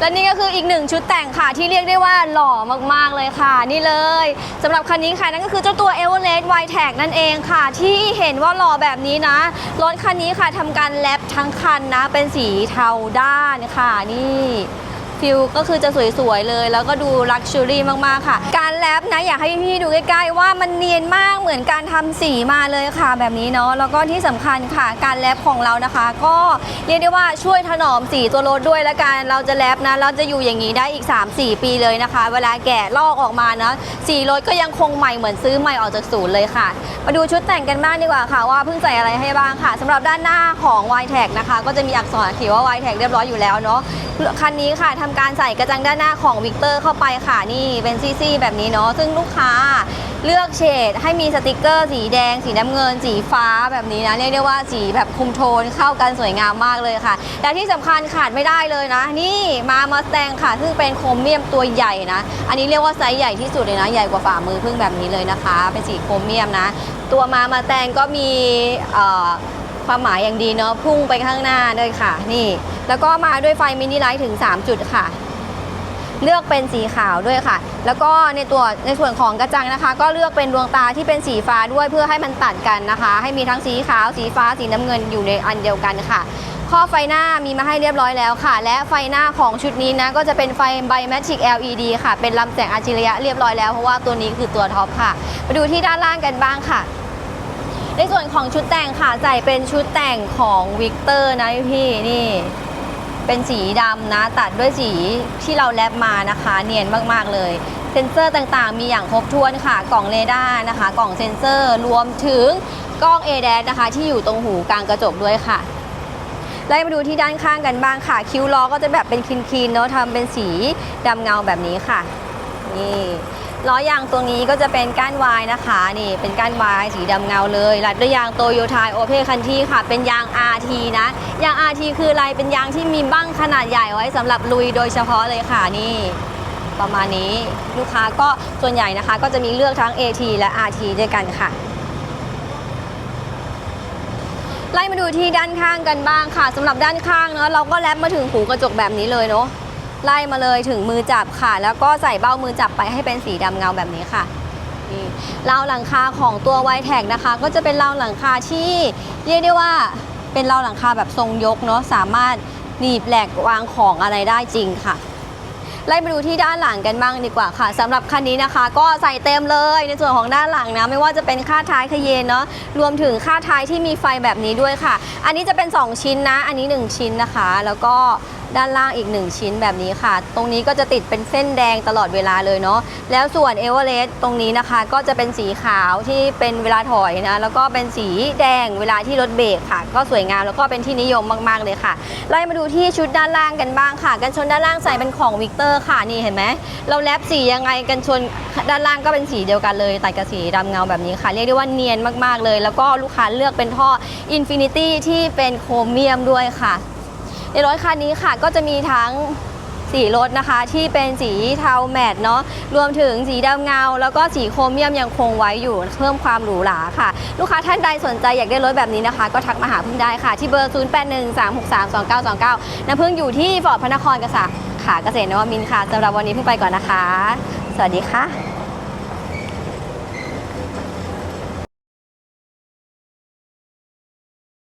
และนี่ก็คืออีกหนึ่งชุดแต่งค่ะที่เรียกได้ว่าหล่อมากๆเลยค่ะ นี่เลยสำหรับคันนี้ค่ะนั่นก็คือเจ้าตัว e v e r e s t w i t e c นั่นเองค่ะ ที่เห็นว่าหล่อแบบนี้นะรถคันนี้ค่ะทำการแลปทั้งคันนะ เป็นสีเทาด้านค่ะนี่ ฟิลก็คือจะสวยๆเลย แล้วก็ดูลักชัวรี่มากๆค่ะ การแลปนะอยากให้พี่ๆดูใกล้ๆว่ามันเนียนมากเหมือนการทำสีมาเลยค่ะแบบนี้เนาะแล้วก็ที่สำคัญค่ะ การแลปของเรานะคะ ก็เรียกได้ว่าช่วยถนอมสีตัวรถด้วยละกันเราจะแลปนะเราจะอยู่อย่างนี้ได้อีก 3-4 ปีเลยนะคะ เวลาแกะลอกออกมานะสีรถก็ยังคงใหม่เหมือนซื้อใหม่ออกจากศูนย์เลยค่ะ มาดูชุดแต่งกันบ้างดีกว่าค่ะ ว่าเพิ่งใส่อะไรให้บ้างค่ะสำหรับด้านหน้าของ y t e c นะคะ ก็จะมีอักษรเขียนว่า y t e c เรียบร้อยอยู่แล้วเนาะคันนี้ค่ะทำการใส่กระจังด้านหน้าของวิกเตอร์เข้าไปค่ะนี่เป็นซี่ๆแบบนี้เนาะซึ่งลูกค้าเลือกเฉดให้มีสติกเกอร์ สีแดง สีน้ำเงิน สีฟ้าแบบนี้นะเรียกได้ว่าสีแบบคุมโทนเข้ากันสวยงามมากเลยค่ะ และที่สำคัญขาดไม่ได้เลยนะ นี่มามาแตงค่ะ ซึ่งเป็นโครเมียมตัวใหญ่นะ อันนี้เรียกว่าไซส์ใหญ่ที่สุดเลยนะ ใหญ่กว่าฝ่ามือพึ่งแบบนี้เลยนะคะ เป็นสีโครเมียมนะ ตัวมามาแตงก็มีเอ่อ ความหมายอย่างดีเนาะพุ่งไปข้างหน้าด้วยค่ะ นี่ แล้วก็มาด้วยไฟมินิไลท์ถึง 3 จุดค่ะ เลือกเป็นสีขาวด้วยค่ะ แล้วก็ในตัวในส่วนของกระจังนะคะ ก็เลือกเป็นดวงตาที่เป็นสีฟ้าด้วยเพื่อให้มันตัดกันนะคะ ให้มีทั้งสีขาวสีฟ้าสีน้ำเงินอยู่ในอันเดียวกันค่ะข้อไฟหน้ามีมาให้เรียบร้อยแล้วค่ะ และไฟหน้าของชุดนี้นะ ก็จะเป็นไฟ Bimatic LED ค่ะ เป็นลำแสงอัจฉริยะเรียบร้อยแล้ว เพราะว่าตัวนี้คือตัวท็อปค่ะ มาดูที่ด้านล่างกันบ้างค่ะ ในส่วนของชุดแต่งค่ะใส่เป็นชุดแต่งของวิกเตอร์นะพี่นี่ เป็นสีดำนะ ตัดด้วยสีที่เราแลบมานะคะ เนียนมากๆเลย เซ็นเซอร์ต่างๆ มีอย่างครบถ้วนค่ะ กล่องเรดาร์นะคะ กล่องเซ็นเซอร์รวมถึงกล้อง a d a s นะคะ ที่อยู่ตรงหูกลางกระจกด้วยค่ะไล่มาดูที่ด้านข้างกันบ้างค่ะ คิ้วล้อก็จะแบบเป็นคีนๆเนาะทำเป็นสีดำเงาแบบนี้ค่ะ นี่ล้อยางตรงนี้ก็จะเป็นก้านวายนะคะนี่เป็นก้านวายสีดำเงาเลยรัดด้วยยางโตโยต้าโอเพคันที่ค่ะ เป็นยาง RT นะ ยาง RT คืออะไรเป็นยางที่มีบั้งขนาดใหญ่ไว้สำหรับลุยโดยเฉพาะเลยค่ะนี่ ประมาณนี้ลูกค้าก็ส่วนใหญ่นะคะ ก็จะมีเลือกทั้ง AT และ RT ด้วยกันค่ะไล่มาดูที่ด้านข้างกันบ้างค่ะสำหรับด้านข้างเนาะเราก็แลบมาถึงหูกระจกแบบนี้เลยเนาะ ไล่มาเลยถึงมือจับค่ะ แล้วก็ใส่เบ้ามือจับไปให้เป็นสีดำเงาแบบนี้ค่ะนี่ราวหลังคาของตัวไวแท็กนะคะ ก็จะเป็นราวหลังคาที่เรียกได้ว่าเป็นราวหลังคาแบบทรงยกเนาะสามารถหนีบแหลกวางของอะไรได้จริงค่ะไล่มาดูที่ด้านหลังกันบ้างดีกว่าค่ะสำหรับคันนี้นะคะ ก็ใส่เต็มเลยในส่วนของด้านหลังนะ ไม่ว่าจะเป็นค่าท้ายขยเยนเนาะรวมถึงค่าท้ายที่มีไฟแบบนี้ด้วยค่ะ อันนี้จะเป็น 2 ชิ้นนะ อันนี้ 1 ชิ้นนะคะ แล้วก็ ด้านล่างอีก 1 ชิ้นแบบนี้ค่ะ ตรงนี้ก็จะติดเป็นเส้นแดงตลอดเวลาเลยเนาะแล้วส่วนเอเวอเรสต์ตรงนี้นะคะ ก็จะเป็นสีขาวที่เป็นเวลาถอยนะแล้วก็เป็นสีแดงเวลาที่รถเบรกค่ะ ก็สวยงามแล้วก็เป็นที่นิยมมากๆเลยค่ะไล่มาดูที่ชุดด้านล่างกันบ้างค่ะ กันชนด้านล่างใส่เป็นของวิกเตอร์ค่ะนี่เห็นไหมเราแลบสียังไงกันชนด้านล่างก็เป็นสีเดียวกันเลยตัดกับสีดำเงาแบบนี้ค่ะ เรียกได้ว่าเนียนมากๆเลย แล้วก็ลูกค้าเลือกเป็นท่อ Infinity ที่เป็นโครเมียมด้วยค่ะ ในรถคันนี้ค่ะก็จะมีทั้งสีรถนะคะที่เป็นสีเทาแมตต์เนาะรวมถึงสีดำเงา แล้วก็สีโครเมียมยังคงไว้อยู่เพิ่มความหรูหราค่ะ ลูกค้าท่านใดสนใจอยากได้รถแบบนี้นะคะ ก็ทักมาหาพึ่งได้ค่ะ ที่เบอร์ 0813632929 น้ำพึ่งอยู่ที่ฟอร์ดพระนครกษาขาเกษตรนวมินค่ะสำหรับวันนี้พึ่งไปก่อนนะคะ สวัสดีค่ะ